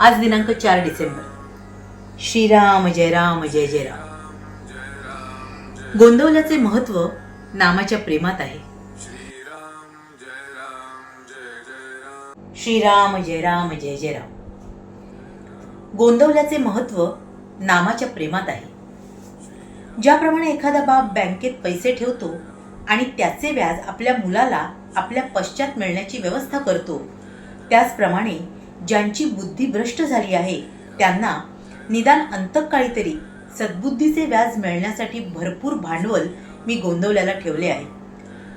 आज दिनांक चार डिसेंबर. श्रीराम जय राम जय जय राम. गोंदवल्याचे महत्त्व नामाच्या प्रेमात आहे. श्रीराम जय जय राम श्रीराम जय राम जय जय राम. गोंदवल्याचे महत्त्व नामाच्या प्रेमात आहे. ज्याप्रमाणे एखादा बाप बँकेत पैसे ठेवतो आणि त्याचे व्याज आपल्या मुलाला आपल्या पश्चात मिळण्याची व्यवस्था करतो त्याचप्रमाणे ज्यांची बुद्धी भ्रष्ट झाली आहे त्यांना निदान अंतकाळी तरी सद्बुद्धीचे व्याज मिळण्यासाठी भरपूर भांडवल मी गोंदवल्याला ठेवले आहे.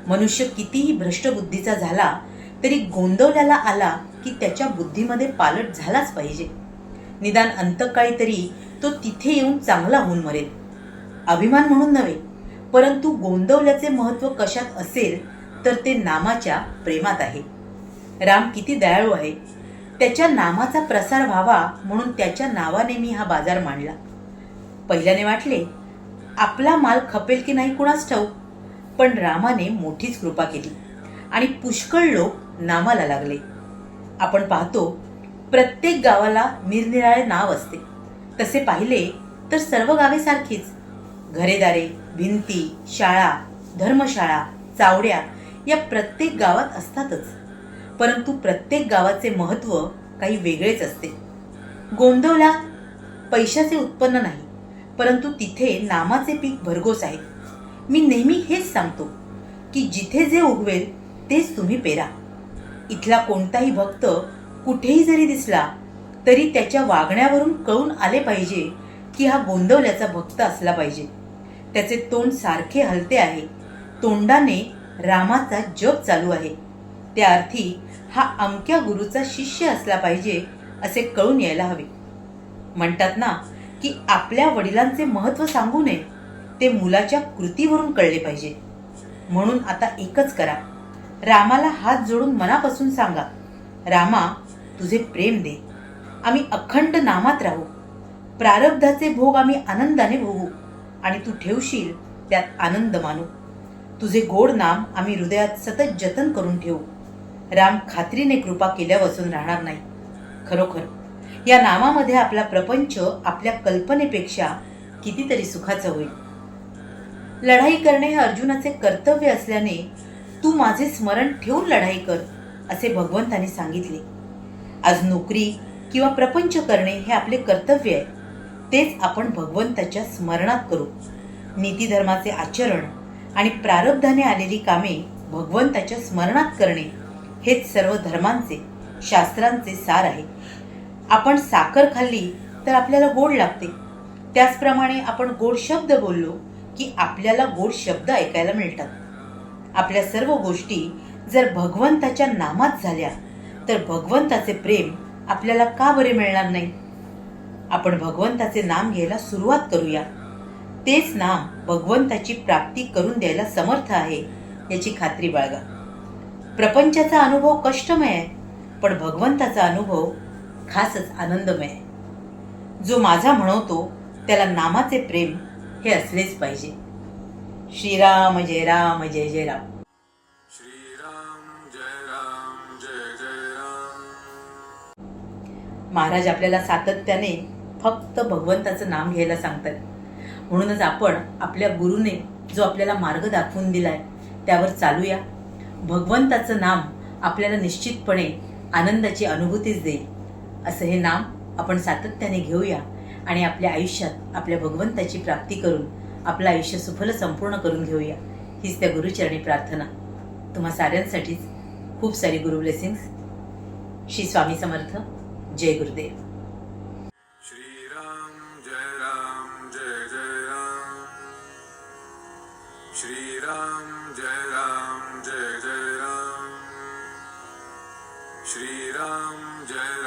मनुष्य कितीही भ्रष्ट बुद्धीचा झाला तरी गोंदवल्याला आला की त्याच्या बुद्धीमध्ये पालट झालाच पाहिजे. निदान अंतकाळी तरी तो तिथे येऊन चांगला होऊन मरेल. अभिमान म्हणून नव्हे परंतु गोंदवल्याचे महत्त्व कशात असेल तर ते नामाच्या प्रेमात आहे. राम किती दयाळू आहे. त्याच्या नामाचा प्रसार व्हावा म्हणून त्याच्या नावाने मी हा बाजार मांडला. पहिल्याने वाटले आपला माल खपेल की नाही कुणास ठाऊक? पण रामाने मोठीच कृपा केली आणि पुष्कळ लोक नामाला लागले. आपण पाहतो प्रत्येक गावाला निरनिराळे नाव असते. तसे पाहिले तर सर्व गावे सारखीच. घरेदारे भिंती शाळा धर्मशाळा चावड्या या प्रत्येक गावात असतातच. परंतु प्रत्येक गावाचे महत्त्व काही वेगळेच असते. गोंदवला पैशाचे उत्पन्न नाही परंतु तिथे नामाचे पीक भरघोस आहे. मी नेहमी हेच सांगतो की जिथे जे उगवेल तेच तुम्ही पेरा. इथला कोणताही भक्त कुठेही जरी दिसला तरी त्याच्या वागण्यावरून कळून आले पाहिजे की हा गोंदवल्याचा भक्त असला पाहिजे. त्याचे तोंड सारखे हलते आहे. तोंडाने रामाचा जप चालू आहे. त्या अर्थी हा अमक्या गुरुचा शिष्य असला पाहिजे असे कळून यायला हवे. म्हणतात ना की आपल्या वडिलांचे महत्त्व सांगू नये ते मुलाच्या कृतीवरून कळले पाहिजे. म्हणून आता एकच करा. रामाला हात जोडून मनापासून सांगा रामा तुझे प्रेम दे. आम्ही अखंड नामात राहू. प्रारब्धाचे भोग आम्ही आनंदाने भोगू आणि तू ठेवशील त्यात आनंद मानू. तुझे गोड नाम आम्ही हृदयात सतत जतन करून ठेवू. राम खात्रीने कृपा केल्यापासून राहणार नाही. खरोखर या नामामध्ये आपला प्रपंच आपल्या कल्पनेपेक्षा कितीतरी सुखाचं होईल. लढाई करणे हे अर्जुनाचे कर्तव्य असल्याने तू माझे स्मरण ठेवून लढाई कर असे भगवंताने सांगितले. आज नोकरी किंवा प्रपंच करणे हे आपले कर्तव्य आहे. तेच आपण भगवंताच्या स्मरणात करू. नीतीधर्माचे आचरण आणि प्रारब्धाने आलेली कामे भगवंताच्या स्मरणात करणे हेच सर्व धर्मांचे शास्त्रांचे सार आहे. आपण साखर खाल्ली तर आपल्याला गोड लागते. त्याचप्रमाणे आपण गोड शब्द बोललो की आपल्याला गोड शब्द ऐकायला मिळतात. आपल्या सर्व गोष्टी जर भगवंताच्या नामात झाल्या तर भगवंताचे प्रेम आपल्याला का बरे मिळणार नाही? आपण भगवंताचे नाम घ्यायला सुरुवात करूया. तेच नाम भगवंताची प्राप्ती करून द्यायला समर्थ आहे याची खात्री बाळगा. प्रपंचाचा अनुभव कष्टमय आहे पण भगवंताचा अनुभव खासच आनंदमय आहे. जो माझा म्हणवतो त्याला नामाचे प्रेम हे असलेच पाहिजे. श्रीराम जय राम जय जय राम. श्रीराम जय राम जय जय राम. महाराज आपल्याला सातत्याने फक्त भगवंताचं नाम घ्यायला सांगतात. म्हणूनच आपण आपल्या गुरुने जो आपल्याला मार्ग दाखवून दिलाय त्यावर चालूया. भगवंताचं नाम आपल्याला निश्चितपणे आनंदाची अनुभूतीच देईल. असं हे नाम आपण सातत्याने घेऊया आणि आपल्या आयुष्यात आपल्या भगवंताची प्राप्ती करून आपलं आयुष्य सुफल संपूर्ण करून घेऊया. हीच त्या गुरुचरणी प्रार्थना. तुम्हा साऱ्यांसाठीच खूप सारी गुरु ब्लेसिंग्स श्री स्वामी समर्थ. जय गुरुदेव. श्रीराम जय राम जय जय राम श्रीराम जय